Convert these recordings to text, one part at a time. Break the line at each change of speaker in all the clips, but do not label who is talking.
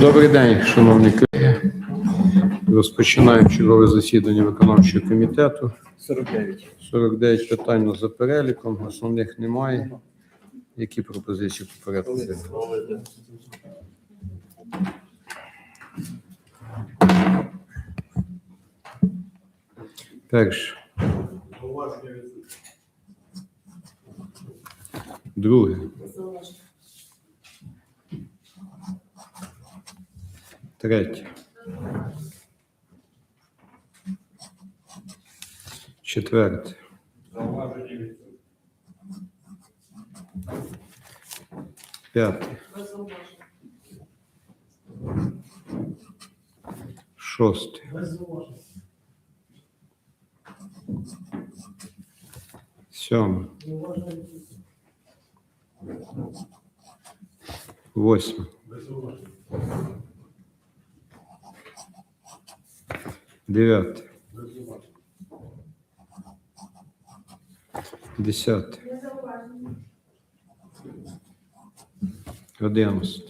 Добрий день, шановні колеги. Розпочинаємо чергове засідання виконавчого комітету.
49.
49 питань за переліком, основних немає. Які пропозиції по порядку? денному? Перше. Друге. Третє. Четверте. П'яте. Шосте. Сьоме. Восьме. Дев'яте. Десяте. Одинадцяте.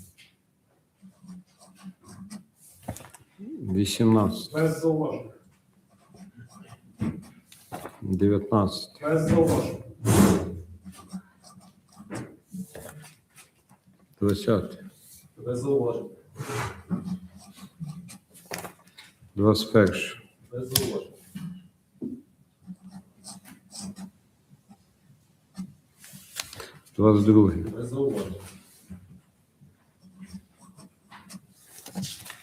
Вісімнадцяте.
Без зауважень.
Дев'ятнадцяте.
Без зауважень.
Двадцяте.
Без зауважень.
Двадцять перше.
Без зауважень.
Двадцять друге.
Без зауважень.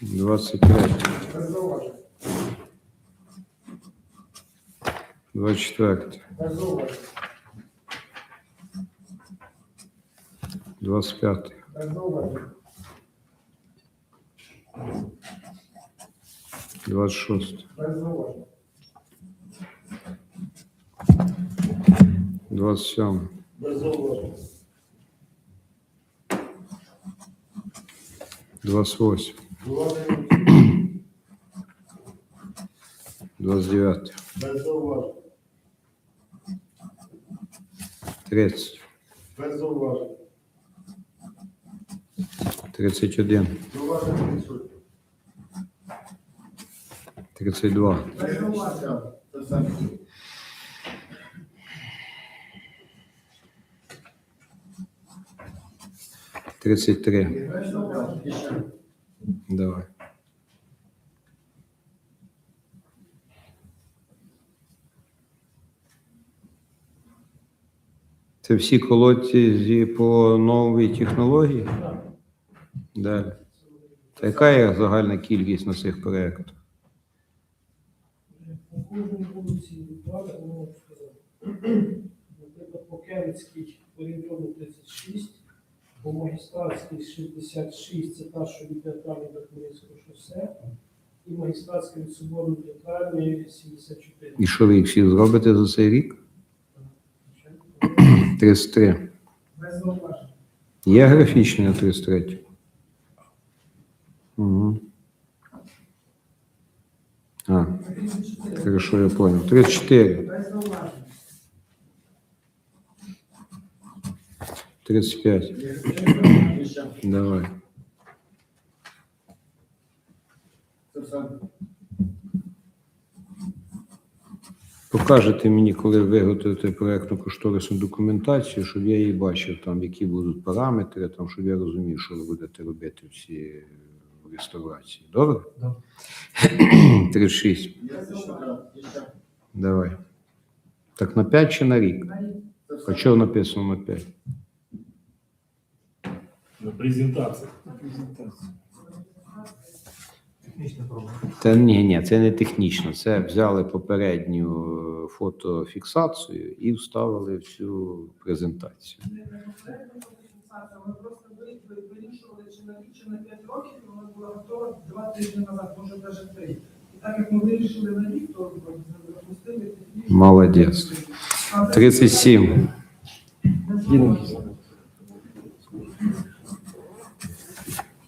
Двадцять третє.
Без зауважень.
Двадцять четверте.
Без зауважень.
Двадцять п'яте.
Без зауважень.
Двадцять шосте.
Без зауважень.
Двадцять сьоме.
Без зауважень.
Двадцять восьме. Двадцять дев'яте.
Без зауважень.
Тридцять.
Без зауважень.
Тридцять один.
Зауваження відсутні.
Тридцять два.
Без зауважень. Це
три. Давай. Це всі колодці по новій технології? Далі. Та яка є загальна кількість на цих проєктах?
По кожній вулиці не можу сказати. Наприклад, по Кевицькій орієнтовно 36, по Магістратській 66, це та, що від театральної до Хмельницького шосе, і Магістратська від собору до театральної 74.
І що ви їх всі зробите за цей рік? 33.
Без зауважень.
Є графічні на 33? Угу. А, хорошо, я понял. 34.
Без зауважень.
35. Давай. Покажете мені, коли виготовите проєктну кошторисну документацію, щоб я її бачив, там, які будуть параметри, там, щоб я розумів, що ви будете робити всі реставрації. Добре?
Добре.
36. Давай. Так на 5 чи на рік? А чого написано на 5?
На презентації. Технічна проблема.
Ні, ні, це не технічно. Це взяли попередню е, фотофіксацію і вставили в цю презентацію.
Ми просто ви- ви- вирішували, чи на рік, чи на 5 років, і вона була готова два тижні назад, може навіть три. І так як ми вирішили на рік, то запустили.
Молодець.
А це-
37.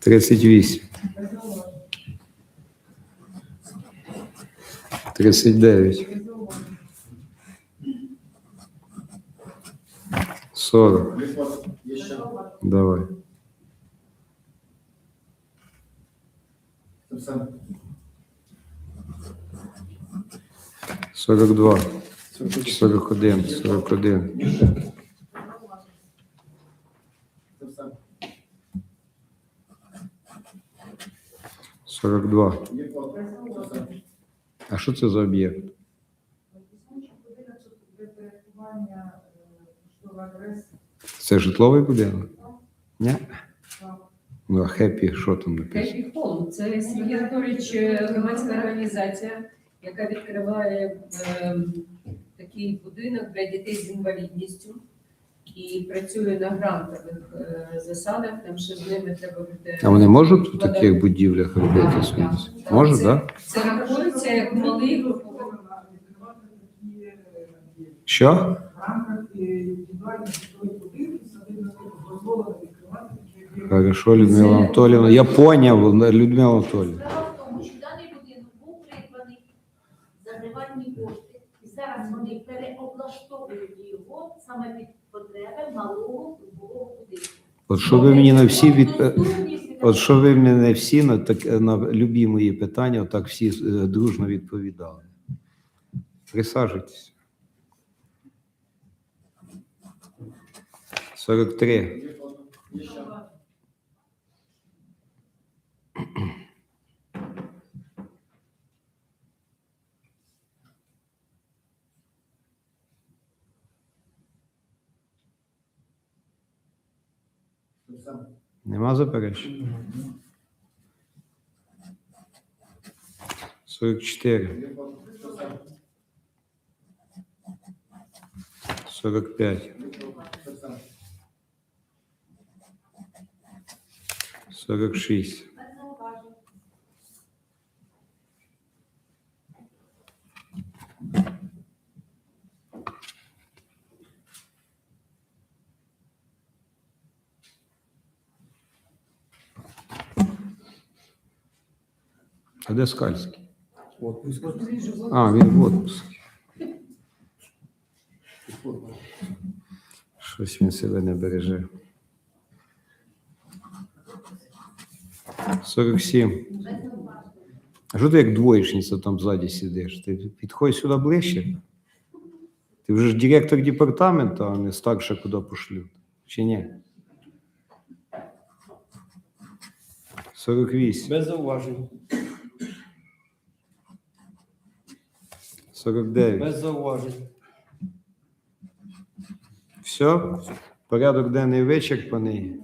38. 39. 40.
Виплат. Є ще.
Давай.
Це все.
42. 41. 41.
Є ще. Це все.
42.
Є плат. Це все.
А що це за об'єкт?
Е.
Це житловий будинок? Ні? Ну, а хеппі, що там написано?
Хеппі Холм це Сергій Анатолійович, е, громадська організація, яка відкриває ем, такий будинок для дітей з інвалідністю і працює на грантових е, засадах. Там ще з ними треба буде.
А вони можуть в таких будівлях робити?
Так,
Може, так?
Це рахується як малий
Що? Хорошо, Людмила Анатоліївна. Я поняв, Людмила Анатоліївна.
Що
ви мені на всі від... От що ви мені не всі на так на любі мої питання, так всі е, дружно відповідали. Присаджуйтесь. 43.
Є плат. Є ще. Це все.
Нема заперечень? 44.
Є плат. Це все.
45.
Є плат. Це все.
46. А де Скальський?
Отпуск.
А, він в отпуск. Щось він себе не береже. 47. А що ти як двоєчниця там ззаді сидиш? Ти підходь сюди ближче. Ти вже ж директор департаменту, а не старша, куди пошлють. Чи ні? 48.
Без зауважень.
49.
Без зауважень.
Все? Порядок денний вичерпаний.